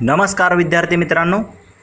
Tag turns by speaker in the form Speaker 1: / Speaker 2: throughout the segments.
Speaker 1: नमस्कार विद्यार्थी मित्रांनो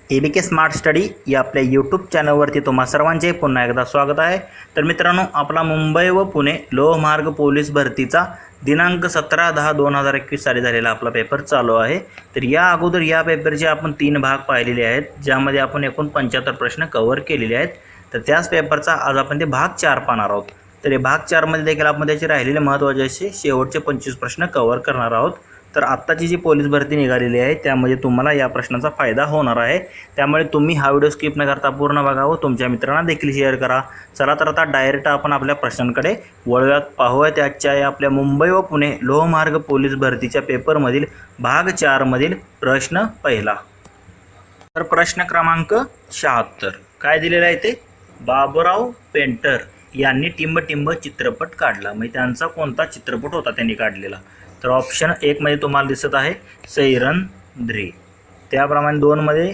Speaker 1: ए बी के स्मार्ट स्टडी या आपल्या यूट्यूब चॅनलवरती तुम्हा सर्वांचे पुन्हा एकदा स्वागत आहे. तर मित्रांनो आपला मुंबई व पुणे लोहमार्ग पोलीस भरतीचा दिनांक सतरा दहा दोन हजार एकवीस साली झालेला आपला पेपर चालू आहे. तर या अगोदर या पेपरचे आपण तीन भाग पाहिलेले आहेत ज्यामध्ये आपण एकूण पंच्याहत्तर प्रश्न कव्हर केलेले आहेत. तर त्याच पेपरचा आज आपण ते भाग चार पाहणार आहोत. तर हे भाग चारमध्ये देखील आपण त्याचे राहिलेले महत्त्वाचे असे शेवटचे पंचवीस प्रश्न कव्हर करणार आहोत. तर आत्ताची जी पोलीस भरती निघालेली आहे त्यामध्ये तुम्हाला या प्रश्नाचा फायदा होणार आहे. त्यामुळे तुम्ही हा व्हिडिओ स्किप न करता पूर्ण बघावं हो. तुमच्या मित्रांना देखील शेअर करा. चला तर आता डायरेक्ट आपण आपल्या प्रश्नांकडे वळूयात. पाहूयात त्याच्या या आपल्या मुंबई व पुणे लोहमार्ग पोलीस भरतीच्या पेपरमधील भाग चारमधील प्रश्न पहिला. तर प्रश्न क्रमांक शहात्तर. काय दिलेलं आहे ते? बाबूराव पेंटर यांनी टिंब टिंब चित्रपट काढला. म्हणजे त्यांचा कोणता चित्रपट होता त्यांनी काढलेला? तर ऑप्शन एकमध्ये तुम्हाला दिसत आहे सैरंद्री त्याप्रमाणे दोनमध्ये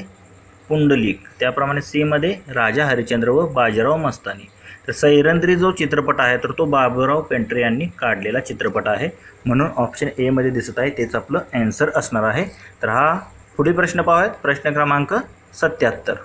Speaker 1: पुंडलिक त्याप्रमाणे सीमध्ये राजा हरिश्चंद्र व बाजीराव मस्तानी. तर सैरंद्री जो चित्रपट आहे तर तो बाबूराव पेंट्रे यांनी काढलेला चित्रपट आहे. म्हणून ऑप्शन एमध्ये दिसत आहे तेच आपलं ॲन्सर असणार आहे. तर हा पुढील प्रश्न पाहूयात. प्रश्न क्रमांक सत्याहत्तर.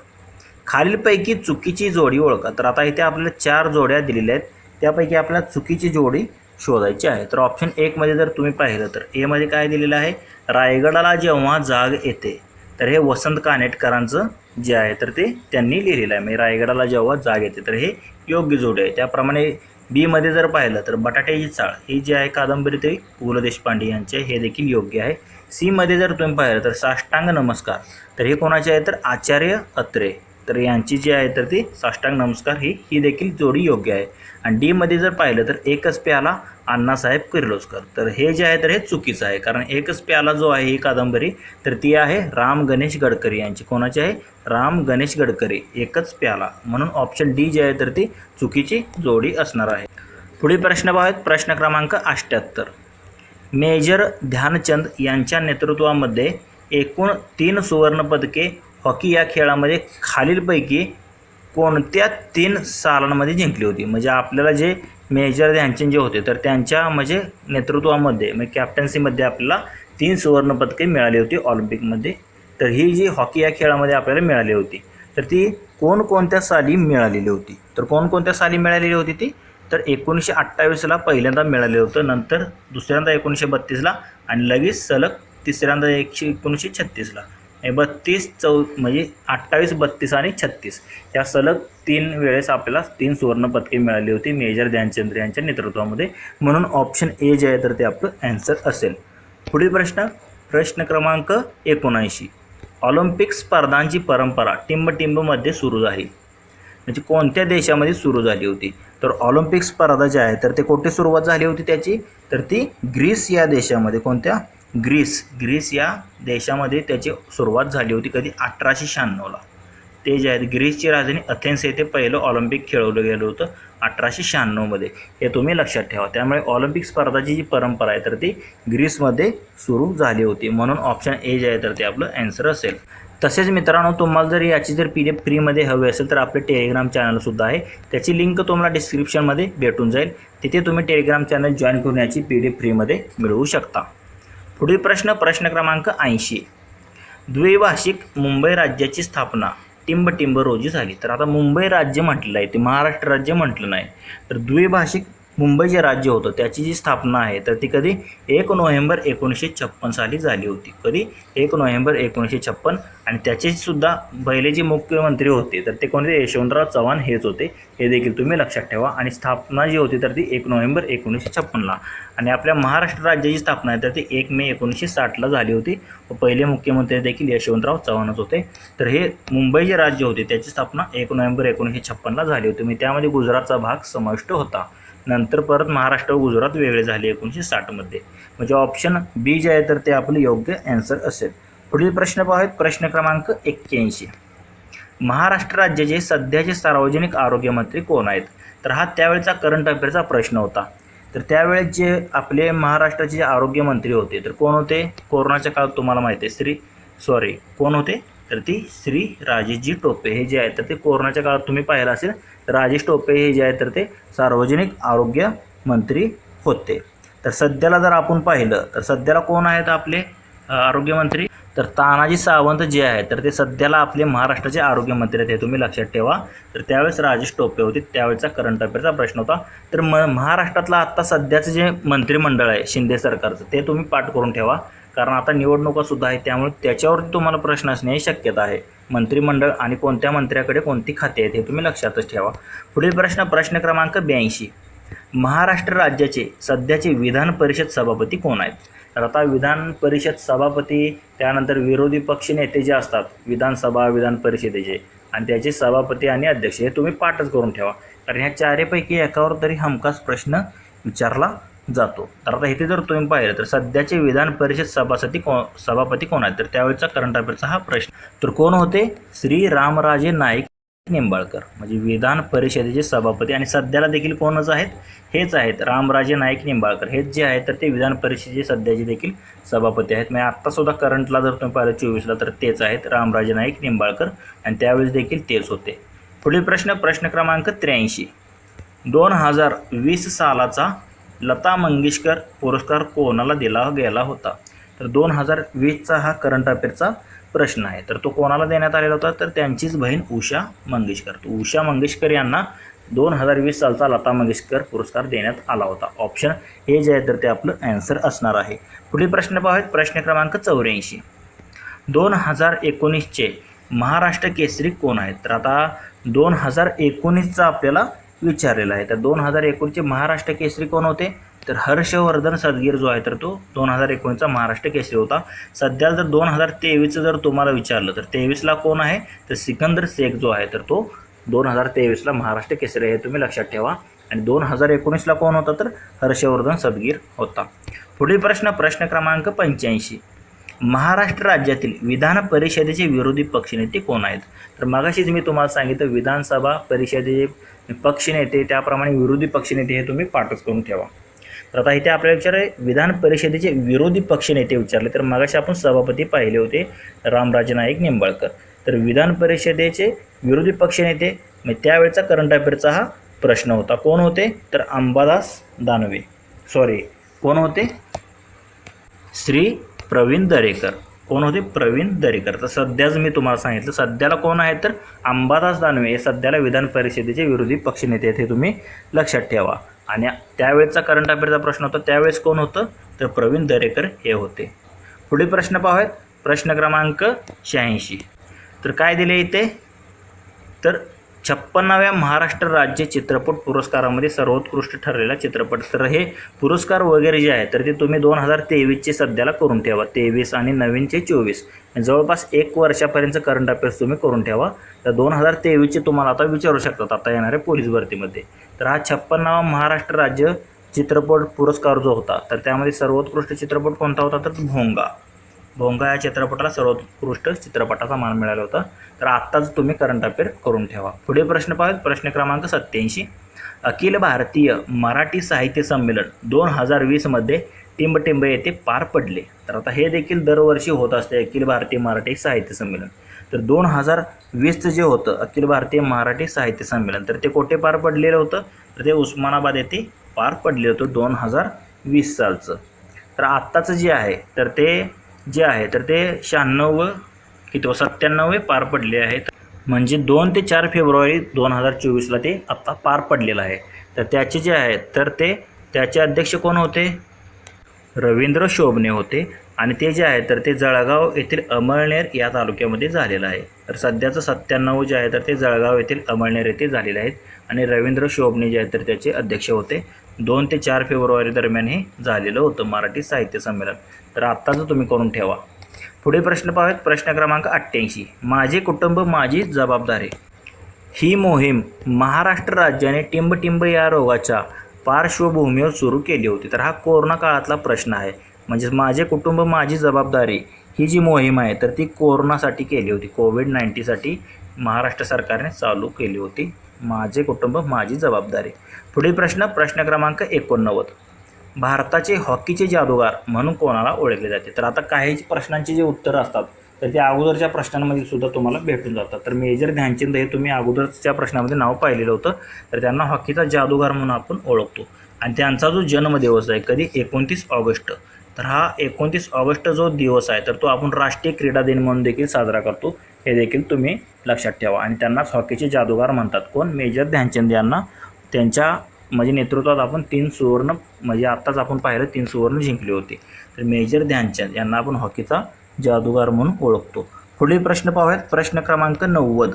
Speaker 1: खालीलपैकी चुकीची जोडी ओळखा. तर आता इथे आपल्याला चार जोड्या दिलेल्या आहेत. त्यापैकी आपल्याला चुकीची जोडी शोधायची आहे. तर ऑप्शन एकमध्ये जर तुम्ही पाहिलं तर एमध्ये काय दिलेलं आहे? रायगडाला जेव्हा जाग येते तर हे वसंत कानेटकरांचं जे आहे तर ते त्यांनी लिहिलेलं आहे. म्हणजे रायगडाला जेव्हा जाग येते तर हे योग्य जोडी आहे. त्याप्रमाणे बीमध्ये जर पाहिलं तर बटाट्याची चाळ ही जी आहे कादंबरी ते पु ल देशपांडे यांचे हे देखील योग्य आहे. सीमध्ये जर तुम्ही पाहिलं तर साष्टांग नमस्कार तर हे कोणाचे आहे? तर आचार्य अत्रे. तर यांची जी आहे तर ती साष्टांग नमस्कार ही ही देखील जोडी योग्य आहे. आणि डीमध्ये जर पाहिलं तर एकच प्याला अण्णासाहेब किर्लोस्कर. तर हे जे आहे तर हे चुकीचं आहे. कारण एकच प्याला जो आहे ही कादंबरी तर ती आहे राम गणेश गडकरी यांची. कोणाची आहे? राम गणेश गडकरी. एकच प्याला. म्हणून ऑप्शन डी जी आहे तर ती चुकीची जोडी असणार आहे. पुढील प्रश्न पाहूयात. प्रश्न क्रमांक अठ्ठ्याहत्तर मेजर ध्यानचंद यांच्या नेतृत्वामध्ये एकूण तीन सुवर्णपदके हॉकी या खेळामध्ये खालीलपैकी कोणत्या तीन सालांमध्ये जिंकली होती? म्हणजे आपल्याला जे मेजर ध्यानचंद जे होते तर त्यांच्या म्हणजे नेतृत्वामध्ये म्हणजे कॅप्टन्सीमध्ये आपल्याला तीन सुवर्णपदके मिळाली होती ऑलिम्पिकमध्ये. तर ही जी हॉकी या खेळामध्ये आपल्याला मिळाली होती तर ती कोणकोणत्या साली मिळालेली होती? तर कोणकोणत्या साली मिळालेली होती ती? तर एकोणीसशे अठ्ठावीसला पहिल्यांदा मिळालेलं होतं नंतर दुसऱ्यांदा एकोणीसशे बत्तीसला आणि लगेच सलग तिसऱ्यांदा एकशे एकोणीसशे छत्तीसला. बत्तीस चौ म्हणजे अठ्ठावीस बत्तीस आणि छत्तीस. या सलग तीन वेळेस आपल्याला तीन सुवर्णपदके मिळाली होती मेजर ध्यानचंद्र यांच्या नेतृत्वामध्ये. म्हणून ऑप्शन ए जे आहे तर ते आपलं ॲन्सर असेल. पुढील प्रश्न प्रश्न क्रमांक एकोणऐंशी. ऑलिम्पिक स्पर्धांची परंपरा टिंबटिंबमध्ये सुरू झाली. म्हणजे कोणत्या देशामध्ये सुरू झाली होती? तर ऑलिम्पिक स्पर्धा ज्या आहे तर ते कुठे सुरुवात झाली होती त्याची? तर ती ग्रीस या देशामध्ये. कोणत्या? ग्रीस ग्रीस या देशामध्ये त्याची सुरुवात झाली होती कधी अठराशे शहाण्णवला ते जे आहेत ग्रीसची राजधानी अथेन्स येथे पहिलं ऑलिम्पिक खेळवलं गेलं होतं अठराशे शहाण्णवमध्ये हे तुम्ही लक्षात ठेवा. त्यामुळे ऑलिम्पिक स्पर्धाची जी परंपरा आहे तर ती ग्रीसमध्ये सुरू झाली होती. म्हणून ऑप्शन ए जे आहे तर ते आपलं ॲन्सर असेल. तसेच मित्रांनो तुम्हाला जर याची जर पी डी एफ फ्रीमध्ये हवी असेल तर आपले टेलिग्राम चॅनलसुद्धा आहे. त्याची लिंक तुम्हाला डिस्क्रिप्शनमध्ये भेटून जाईल. तिथे तुम्ही टेलिग्राम चॅनल जॉईन करून याची पी डी एफ फ्रीमध्ये मिळवू शकता. पुढील प्रश्न प्रश्न क्रमांक ऐंशी. द्विभाषिक मुंबई राज्याची स्थापना. टिंबटिंब रोजी झाली. तर आता मुंबई राज्य म्हटलेलं आहे ते महाराष्ट्र राज्य म्हटलं नाही. तर द्विभाषिक मुंबई जे राज्य होतं. त्याची जी स्थापना आहे तर ती कधी एक नोव्हेंबर एकोणीसशे छप्पन साली झाली होती. कधी एक नोव्हेंबर एकोणीसशे छप्पन आणि त्याचे सुद्धा पहिले जे मुख्यमंत्री होते तर ते कोणते? यशवंतराव चव्हाण हेच होते. हे देखील तुम्ही लक्षात ठेवा. आणि स्थापना जी होती तर ती एक नोव्हेंबर एकोणीसशे छप्पनला. आणि आपल्या महाराष्ट्र राज्याची स्थापना आहे तर ती एक मे एकोणीसशे साठला झाली होती. व पहिले मुख्यमंत्री देखील यशवंतराव चव्हाणच होते. तर हे मुंबई जे राज्य होते. त्याची स्थापना एक नोव्हेंबर एकोणीसशे छप्पनला झाली होती. म्हणजे त्यामध्ये गुजरातचा भाग समाविष्ट होता. नंतर परत महाराष्ट्र व गुजरात वेगळे झाले एकोणीसशे साठमध्ये म्हणजे ऑप्शन बी जे आहे तर ते आपलं योग्य ॲन्सर असेल. पुढील प्रश्न पाहूयात. प्रश्न क्रमांक एक्क्याऐंशी. महाराष्ट्र राज्याचे सध्याचे सार्वजनिक आरोग्यमंत्री कोण आहेत? तर हा त्यावेळेचा करंट अफेअरचा प्रश्न होता. तर त्यावेळेस जे आपले महाराष्ट्राचे जे आरोग्यमंत्री होते तर कोण होते? कोरोनाच्या काळात तुम्हाला माहिती आहे श्री सॉरी कोण होते? तर ती श्री राजेशजी टोपे हे जे आहेत तर ते कोरोनाच्या काळात तुम्ही पाहिलं असेल तर राजेश टोपे हे जे आहेत तर ते सार्वजनिक आरोग्य मंत्री होते. तर सध्याला जर आपण पाहिलं तर सध्याला कोण आहेत आपले आरोग्यमंत्री तर तानाजी सावंत जे आहेत तर ते सध्याला आपले महाराष्ट्राचे आरोग्यमंत्री आहेत हे तुम्ही लक्षात ठेवा. तर त्यावेळेस राजेश टोपे होते त्यावेळेचा करंट अफेअरचा प्रश्न होता. तर म महाराष्ट्रातलं आत्ता सध्याचं जे मंत्रिमंडळ आहे शिंदे सरकारचं ते तुम्ही पाठ करून ठेवा. कारण आता निवडणुका सुद्धा आहे त्यामुळे त्याच्यावरती तुम्हाला प्रश्न असण्याची शक्यता आहे. मंत्रिमंडळ आणि कोणत्या मंत्र्याकडे कोणती खाते आहेत हे तुम्ही लक्षातच ठेवा. पुढील प्रश्न प्रश्न क्रमांक ब्याऐंशी. महाराष्ट्र राज्याचे सध्याचे विधान परिषद सभापती कोण आहेत? तर आता विधान परिषद सभापती त्यानंतर विरोधी पक्ष नेते जे असतात विधानसभा विधान परिषदेचे आणि त्याचे सभापती आणि अध्यक्ष हे तुम्ही पाठच करून ठेवा. कारण ह्या चारपैकी एकावर तरी हमखास प्रश्न विचारला जातो. तर आता इथे जर तुम्ही पाहिलं तर सध्याचे विधान परिषद सभापती को सभापती कोण आहेत? तर त्यावेळेचा करंट अफेअरचा हा प्रश्न. तर कोण होते? श्री रामराजे नाईक निंबाळकर. म्हणजे विधान परिषदेचे सभापती आणि सध्याला देखील कोणच आहेत? हेच आहेत रामराजे नाईक निंबाळकर. हेच जे आहेत तर ते विधान परिषदेचे सध्याचे देखील सभापती आहेत. म्हणजे आत्तासुद्धा करंटला जर तुम्ही पाहिलं चोवीसला तर तेच आहेत रामराजे नाईक निंबाळकर आणि त्यावेळेस देखील तेच होते. पुढील प्रश्न प्रश्न क्रमांक त्र्याऐंशी. दोन हजार वीस सालाचा लता मंगेशकर पुरस्कार कोणाला दिला गेला होता? तर दोन हजार वीसचा हा करंट अफेअरचा प्रश्न आहे. तर तो कोणाला देण्यात आलेला होता? तर त्यांचीच बहीण उषा मंगेशकर. उषा मंगेशकर यांना दोन हजार वीस सालचा लता मंगेशकर पुरस्कार देण्यात आला होता. ऑप्शन हे जे आहे तर ते आपलं ॲन्सर असणार आहे. पुढील प्रश्न पाहूयात. प्रश्न क्रमांक चौऱ्याऐंशी. दोन हजार एकोणीसचे महाराष्ट्र केसरी कोण आहेत? तर आता दोन हजार एकोणीसचा आपल्याला विचारलेला आहे. तर दोन हजार एकोणीसचे महाराष्ट्र केसरी कोण होते? तर हर्षवर्धन सदगीर जो आहे तर तो दोन हजार एकोणीसचा महाराष्ट्र केसरी होता. सध्या जर दोन हजार तेवीसचं जर तुम्हाला विचारलं तर तेवीसला कोण आहे? तर सिकंदर शेख जो आहे तर तो दोन हजार तेवीसला महाराष्ट्र केसरी आहे हे तुम्ही लक्षात ठेवा. आणि दोन हजार एकोणीसला कोण होता? तर हर्षवर्धन सदगीर होता. पुढील प्रश्न प्रश्न क्रमांक पंच्याऐंशी. महाराष्ट्र राज्यातील विधान परिषदेचे विरोधी पक्षनेते कोण आहेत? तर मगाशीच मी तुम्हाला सांगितलं विधानसभा परिषदेचे पक्षनेते त्याप्रमाणे विरोधी पक्षनेते हे तुम्ही पाठच करून ठेवा. तर आता इथे आपल्याला विचार आहे विधान परिषदेचे विरोधी पक्षनेते विचारले. तर मागाशी आपण सभापती पाहिले होते रामराजे नाईक निंबाळकर. तर विधान परिषदेचे विरोधी पक्षनेते म्हणजे त्यावेळेचा करंट अफेअरचा हा प्रश्न होता. कोण होते? तर अंबादास दानवे. सॉरी कोण होते? श्री प्रवीण दरेकर. कोण होते? प्रवीण दरेकर. तर सध्याच मी तुम्हाला सांगितलं सध्याला कोण आहे तर अंबादास दानवे. हे सध्याला विधान परिषदेचे विरोधी पक्षनेते आहेत हे तुम्ही लक्षात ठेवा. आणि त्यावेळेचा करंट अफेअरचा प्रश्न होता त्यावेळेस कोण होतं? तर प्रवीण दरेकर हे होते. पुढील प्रश्न पाहूयात. प्रश्न क्रमांक शहाऐंशी. तर काय दिले इथे? तर छप्पन्नाव्या महाराष्ट्र राज्य चित्रपट पुरस्कारामध्ये सर्वोत्कृष्ट ठरलेला चित्रपट. तर हे पुरस्कार वगैरे जे आहे तर ते तुम्ही दोन हजार तेवीसचे सध्याला करून ठेवा. तेवीस आणि नवीनचे चोवीस. जवळपास एक वर्षापर्यंत करंट अफेअर्स तुम्ही करून ठेवा. तर दोन हजार तेवीसचे तुम्हाला आता विचारू शकतात आता येणाऱ्या पोलीस भरतीमध्ये. तर हा छप्पन्नावा महाराष्ट्र राज्य चित्रपट पुरस्कार जो होता तर त्यामध्ये सर्वोत्कृष्ट चित्रपट कोणता होता? तर भोंगा. भोंगा या चित्रपटाला सर्वोत्कृष्ट चित्रपटाचा मान मिळाला होता. तर आत्ताच तुम्ही करंट अफेअर करून ठेवा. पुढे प्रश्न पाहूयात. प्रश्न क्रमांक सत्याऐंशी अखिल भारतीय मराठी साहित्य संमेलन दोन हजार वीसमध्ये टिंबटिंब येथे पार पडले. तर आता हे देखील दरवर्षी होत असते अखिल भारतीय मराठी साहित्य संमेलन. तर दोन हजार वीसचं जे होतं अखिल भारतीय मराठी साहित्य संमेलन तर ते कुठे पार पडलेलं होतं? तर ते उस्मानाबाद येथे पार पडले होतं दोन हजार वीस सालचं. तर आत्ताचं जे आहे तर ते जे आहे तर ते शहाण्णव किती सत्त्याण्णवे पार पडले आहेत. म्हणजे दोन ते चार फेब्रुवारी दोन हजार चोवीसला ते आत्ता पार पडलेलं आहे. तर त्याचे जे आहेत तर ते त्याचे अध्यक्ष कोण होते? रवींद्र शोभणे होते. आणि ते जे आहे तर ते जळगाव येथील अमळनेर या तालुक्यामध्ये झालेलं आहे. तर सध्याचं सत्त्याण्णव जे आहे तर ते जळगाव येथील अमळनेर येथे झालेले आहेत आणि रवींद्र शोभणे जे आहेत तर त्याचे अध्यक्ष होते. दोन ते चार फेब्रुवारी दरम्यान हे झालेलं होतं मराठी साहित्य संमेलन. तर आत्ताच तुम्ही करून ठेवा. पुढे प्रश्न पाहूयात. प्रश्न क्रमांक अठ्ठ्याऐंशी. माझे कुटुंब माझी जबाबदारी. ही मोहीम महाराष्ट्र राज्याने टिंबटिंब या रोगाच्या पार्श्वभूमीवर सुरू केली होती. तर हा कोरोना काळातला प्रश्न आहे. म्हणजेच माझे कुटुंब माझी जबाबदारी ही जी मोहीम आहे तर ती कोरोनासाठी केली होती. कोविड नाईन्टीनसाठी महाराष्ट्र सरकारने चालू केली होती. माझे कुटुंब माझी जबाबदारी. पुढील प्रश्न प्रश्न क्रमांक एकोणनव्वद. भारताचे हॉकीचे जादूगार म्हणून कोणाला ओळखले जाते? तर आता काही प्रश्नांची जे उत्तरं असतात तर ते अगोदरच्या प्रश्नांमध्ये सुद्धा तुम्हाला भेटून जातात. तर मेजर ध्यानचंद हे तुम्ही अगोदरच्या प्रश्नामध्ये नाव पाहिलेलं होतं. तर त्यांना हॉकीचा जादूगार म्हणून आपण ओळखतो. आणि त्यांचा जो जन्मदिवस आहे कधी? एकोणतीस ऑगस्ट. तर हा एकोणतीस ऑगस्ट जो दिवस आहे तर तो आपण राष्ट्रीय क्रीडा दिन म्हणून देखील साजरा करतो. हे देखील तुम्ही लक्षात ठेवा. आणि त्यांनाच हॉकीचे जादूगार म्हणतात. कोण? मेजर ध्यानचंद यांना त्यांच्या म्हणजे नेतृत्वात आपण तीन सुवर्ण म्हणजे आत्ताच आपण पाहिलं तीन सुवर्ण जिंकले होते. तर मेजर ध्यानचंद यांना आपण हॉकीचा जादूगार म्हणून ओळखतो. पुढील प्रश्न पाहूयात. प्रश्न क्रमांक नव्वद.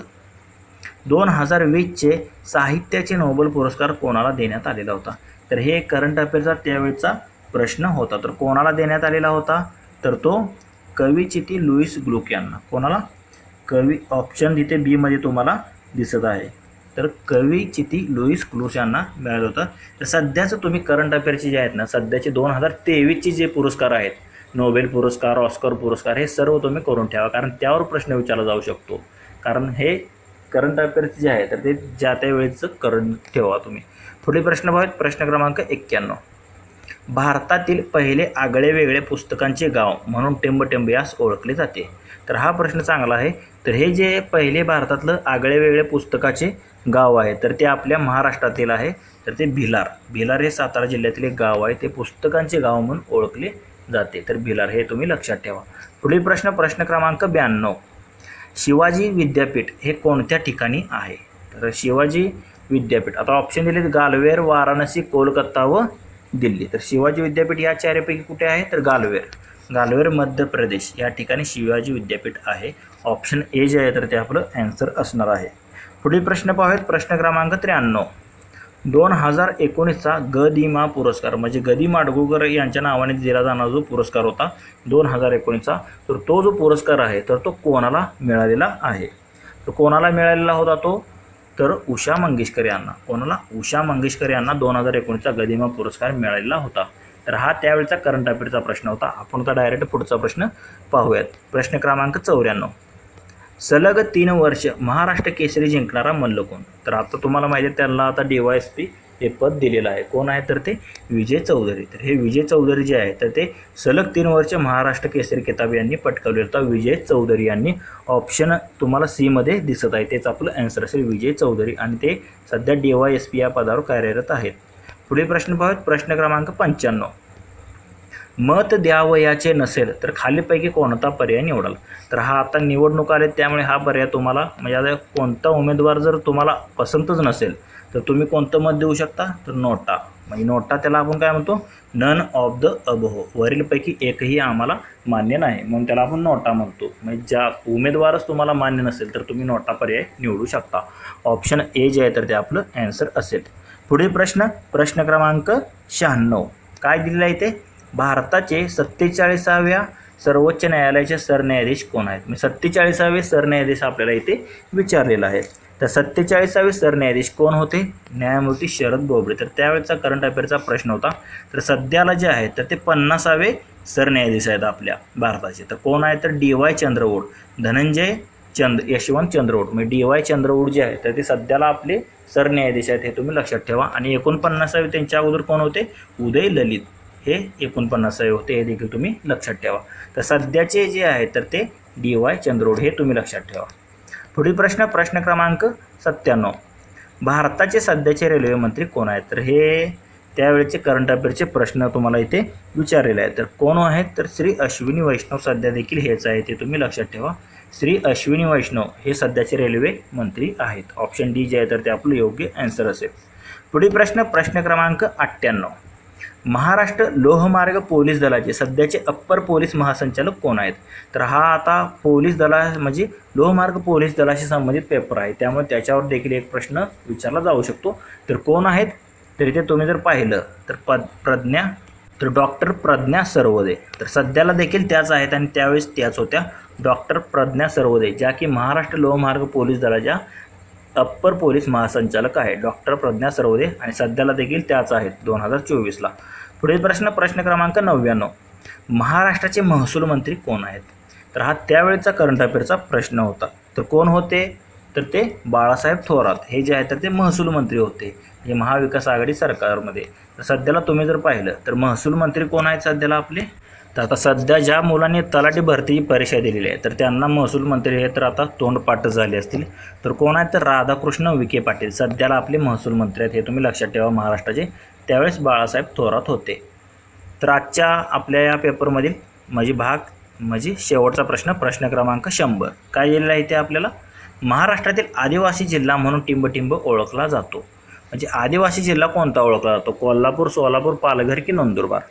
Speaker 1: दोन हजार वीसचे साहित्याचे नोबेल पुरस्कार कोणाला देण्यात आलेला होता? तर हे करंट अफेअरचा त्यावेळचा प्रश्न होता. तर कोणाला देण्यात आलेला होता? तर तो कविचिती लुईस ग्लुक यांना. कोणाला? कवी ऑप्शन तिथे बीमध्ये तुम्हाला दिसत आहे. तर कवी चिती लुईस क्लूस यांना मिळालं होतं. तर सध्याचं तुम्ही करंट अफेअरचे जे आहेत ना सध्याचे दोन हजार तेवीसचे जे पुरस्कार आहेत नोबेल पुरस्कार ऑस्कर पुरस्कार हे सर्व तुम्ही करून ठेवा. कारण त्यावर प्रश्न विचारला जाऊ शकतो. कारण हे करंट अफेअर्सचे जे आहे तर ते ज्या त्या वेळेचं करंट ठेवा तुम्ही. पुढील प्रश्न पाहूयात. प्रश्न क्रमांक एक्क्याण्णव. भारतातील पहिले आगळेवेगळे पुस्तकांचे गाव म्हणून टेंबटेंब यास ओळखले जाते. तर हा प्रश्न चांगला आहे. तर हे जे पहिले भारतातलं आगळेवेगळे पुस्तकाचे गाव आहे तर ते आपल्या महाराष्ट्रातील आहे. तर ते भिलार. भिलार हे सातारा जिल्ह्यातील एक गाव आहे. ते पुस्तकांचे गाव म्हणून ओळखले जाते. तर भिलार हे तुम्ही लक्षात ठेवा. पुढील प्रश्न प्रश्न क्रमांक ब्याण्णव. शिवाजी विद्यापीठ हे कोणत्या ठिकाणी आहे? तर शिवाजी विद्यापीठ. आता ऑप्शन दिलेत गालवेर वाराणसी कोलकाता व दिल्ली. तर शिवाजी विद्यापीठ या चारपैकी कुठे आहे? तर गालवेर. गालवेर मध्य प्रदेश. या ठिकाणी शिवाजी विद्यापीठ आहे. ऑप्शन ए जे आहे तर ते आपलं ॲन्सर असणार आहे. पुढील प्रश्न पाहूयात. प्रश्न क्रमांक त्र्याण्णव. दोन हजार एकोणीसचा ग दि मा पुरस्कार म्हणजे गदी माडगुळकर यांच्या नावाने दिला जाणारा जो पुरस्कार होता दोन हजार एकोणीसचा तर तो जो पुरस्कार आहे तर तो कोणाला मिळालेला आहे? तर कोणाला मिळालेला होता तो? तर उषा मंगेशकर यांना कोणाला? उषा मंगेशकर यांना दोन हजार एकोणीसचा गदिमा पुरस्कार मिळालेला होता. तर हा त्यावेळचा करंट अफेअरचा प्रश्न होता. आपण आता डायरेक्ट पुढचा प्रश्न पाहूयात. प्रश्न क्रमांक चौऱ्याण्णव. सलग तीन वर्ष महाराष्ट्र केसरी जिंकणारा मल्ल कोण तर आता तुम्हाला माहिती आहे त्यांना आता डी वाय एस पी हे पद दिलेलं आहे. कोण आहे तर ते विजय चौधरी. तर हे विजय चौधरी जे आहे तर ते सलग तीन वर्ष महाराष्ट्र केसरी किताब यांनी पटकावले होता. विजय चौधरी यांनी ऑप्शन तुम्हाला सीमध्ये दिसत आहे. तेच आपलं ॲन्सर असेल विजय चौधरी आणि ते सध्या डी वाय एस पी या पदावर कार्यरत आहेत. पुढील प्रश्न पाहूयात. प्रश्न क्रमांक पंच्याण्णव. मत द्यावयाचे नसेल तर खालीपैकी कोणता पर्याय निवडाल? तर हा आता निवडणूक आले त्यामुळे हा पर्याय तुम्हाला म्हणजे आता कोणता उमेदवार जर तुम्हाला पसंतच नसेल तर तुम्ही कोणतं मत देऊ शकता? तर नोटा. म्हणजे नोटा त्याला आपण काय म्हणतो? नन ऑफ द अबहो वरीलपैकी एकही आम्हाला मान्य नाही. म्हणून त्याला आपण नोटा म्हणतो. म्हणजे ज्या उमेदवारच तुम्हाला मान्य नसेल तर तुम्ही नोटा पर्याय निवडू शकता. ऑप्शन ए जे आहे तर ते आपलं ॲन्सर असेल. पुढील प्रश्न. प्रश्न क्रमांक शहाण्णव. काय दिलेलं आहे ते भारताचे सत्तेचाळीसाव्या सर्वोच्च न्यायालयाचे सरन्यायाधीश कोण आहेत? म्हणजे सत्तेचाळीसावे सरन्यायाधीश आपल्याला इथे विचारलेला आहे. तर सत्तेचाळीसावे सरन्यायाधीश कोण होते? न्यायमूर्ती शरद बोबडे. तर त्यावेळेचा करंट अफेअरचा प्रश्न होता. तर सध्याला जे आहे तर ते पन्नासावे सरन्यायाधीश आहेत आपल्या भारताचे. तर कोण आहे? तर डी वाय चंद्रवूड. धनंजय चंद यशवंत चंद्रवूड. म्हणजे डी वाय चंद्रवूड जे आहे तर ते सध्याला आपले सरन्यायाधीश आहेत हे तुम्ही लक्षात ठेवा. आणि एकोणपन्नासावे त्यांच्या अगोदर कोण होते? उदय ललित. हे एकोणपन्नासावे होते हे देखील तुम्ही लक्षात ठेवा. तर सध्याचे जे आहे तर ते डी वाय चंद्रोड हे तुम्ही लक्षात ठेवा. पुढील प्रश्न प्रश्न क्रमांक सत्त्याण्णव. भारताचे सध्याचे रेल्वे मंत्री कोण आहेत? तर हे त्यावेळेचे करंट अफेअरचे प्रश्न तुम्हाला इथे विचारलेले आहेत. तर कोण आहेत? तर श्री अश्विनी वैष्णव सध्या देखील हेच आहे ते तुम्ही लक्षात ठेवा. श्री अश्विनी वैष्णव हे सध्याचे रेल्वे मंत्री आहेत. ऑप्शन डी जे आहे तर ते आपलं योग्य ॲन्सर असेल. पुढील प्रश्न प्रश्न क्रमांक अठ्ठ्याण्णव. महाराष्ट्र लोहमार्ग पोलीस दलाचे सध्याचे अप्पर पोलीस महासंचालक कोण आहेत? तर हा आता पोलीस दला म्हणजे लोहमार्ग पोलीस दलाशी संबंधित पेपर आहे. त्यामुळे त्याच्यावर देखील एक प्रश्न विचारला जाऊ शकतो. तर कोण आहेत? तर इथे तुम्ही जर पाहिलं तर पद प्रज्ञा तर डॉक्टर प्रज्ञा सर्वोदय तर सध्याला देखील त्याच आहेत आणि त्यावेळेस त्याच होत्या. डॉक्टर प्रज्ञा सर्वोदय ज्या की महाराष्ट्र लोहमार्ग पोलीस दलाच्या अप्पर पोलीस महासंचालक आहे. डॉक्टर प्रज्ञा सरवदे आणि सध्याला देखील त्याच आहेत दोन हजार चोवीसला. पुढील प्रश्न प्रश्न क्रमांक नव्याण्णव. महाराष्ट्राचे महसूल मंत्री कोण आहेत? तर हा त्यावेळेचा करंट अफेअरचा प्रश्न होता. तर कोण होते? तर ते बाळासाहेब थोरात. हे जे आहे तर ते महसूल मंत्री होते. हे महाविकास आघाडी सरकारमध्ये. तर सध्याला तुम्ही जर पाहिलं तर महसूल मंत्री कोण आहेत सध्याला आपले? तर आता सध्या ज्या मुलांनी तलाठी भरतीची परीक्षा दिलेली आहे तर त्यांना महसूल मंत्री हे तर आता तोंडपाठ झाले असतील. तर कोण आहेत? तर राधाकृष्ण विखे पाटील. सध्याला आपले महसूल मंत्री आहेत हे तुम्ही लक्षात ठेवा महाराष्ट्राचे. त्यावेळेस बाळासाहेब थोरात होते. तर आजच्या आपल्या या पेपरमधील माझी भाग म्हणजे शेवटचा प्रश्न प्रश्न क्रमांक शंभर. काय दिलेला आहे ते आपल्याला? महाराष्ट्रातील आदिवासी जिल्हा म्हणून टिंबटिंब ओळखला जातो. म्हणजे आदिवासी जिल्हा कोणता ओळखला जातो? कोल्हापूर सोलापूर पालघर की नंदुरबार?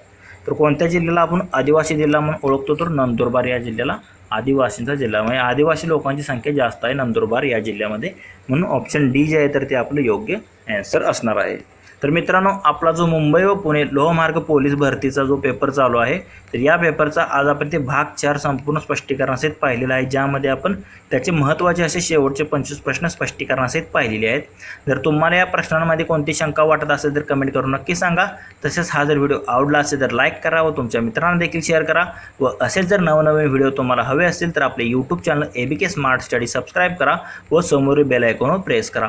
Speaker 1: तर कोणत्या जिल्ह्याला आपण आदिवासी जिल्हा म्हणून ओळखतो तर नंदुरबार या जिल्ह्याला आदिवासींचा जिल्हा म्हणजे आदिवासी लोकांची संख्या जास्त आहे नंदुरबार या जिल्ह्यामध्ये. म्हणून ऑप्शन डी जे आहे तर ते आपलं योग्य ॲन्सर असणार आहे. तर मित्रांनो आपला जो मुंबई व पुणे लोहमार्ग पोलीस भरतीचा जो पेपर चालू आहे तर या पेपरचा आज आपण ते भाग चार संपूर्ण स्पष्टीकरणासहित पाहिलेला आहे ज्यामध्ये आपण त्याचे महत्त्वाचे असे शेवटचे पंचवीस प्रश्न स्पष्टीकरणासहित पाहिलेले आहेत. जर तुम्हाला या प्रश्नांमध्ये कोणती शंका वाटत असेल तर कमेंट करून नक्की सांगा. तसेच हा जर व्हिडिओ आवडला असेल तर लाईक करा व तुमच्या मित्रांना देखील शेअर करा. व असेच जर नवनवीन व्हिडिओ तुम्हाला हवे असतील तर आपले YouTube channel A B K smart study subscribe करा व समोरील बेल आयकॉनवर प्रेस करा.